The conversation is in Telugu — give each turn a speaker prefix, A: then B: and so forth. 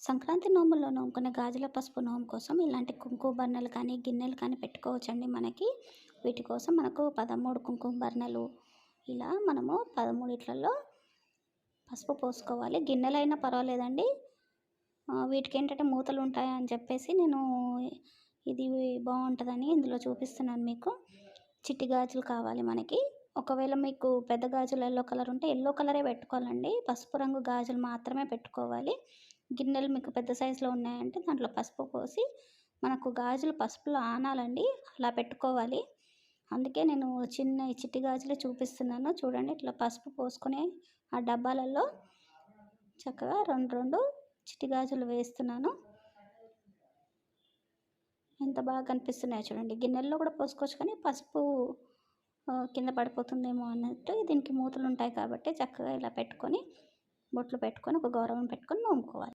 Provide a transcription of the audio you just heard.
A: సంక్రాంతి నోముల్లో నోముకునే గాజుల పసుపు నోము కోసం ఇలాంటి కుంకుమ బర్ణలు కానీ గిన్నెలు కానీ పెట్టుకోవచ్చండి మనకి. వీటి కోసం మనకు పదమూడు కుంకుమ బర్ణలు. ఇలా మనము పదమూడిట్లలో పసుపు పోసుకోవాలి. గిన్నెలైనా పర్వాలేదండి. వీటికి ఏంటంటే మూతలు ఉంటాయని చెప్పేసి నేను ఇది బాగుంటుందని ఇందులో చూపిస్తున్నాను మీకు. చిట్టి గాజులు కావాలి మనకి. ఒకవేళ మీకు పెద్ద గాజులు ఎల్లో కలర్ ఉంటే ఎల్లో కలరే పెట్టుకోవాలండి. పసుపు రంగు గాజులు మాత్రమే పెట్టుకోవాలి. గిన్నెలు మీకు పెద్ద సైజులో ఉన్నాయంటే దాంట్లో పసుపు పోసి మనకు గాజులు పసుపులో ఆనాలండి. అలా పెట్టుకోవాలి. అందుకే నేను చిన్న చిట్టి గాజులే చూపిస్తున్నాను. చూడండి ఇట్లా పసుపు పోసుకునే ఆ డబ్బాలలో చక్కగా రెండు రెండు చిట్టి గాజులు వేస్తున్నాను. ఎంత బాగా కనిపిస్తున్నాయో చూడండి. గిన్నెల్లో కూడా పోసుకోవచ్చు కానీ పసుపు కింద పడిపోతుందేమో అన్నట్టు దీనికి మూతలు ఉంటాయి కాబట్టి చక్కగా ఇలా పెట్టుకొని బొట్లు పెట్టుకొని ఒక గౌరవం పెట్టుకొని నోముకోవాలి.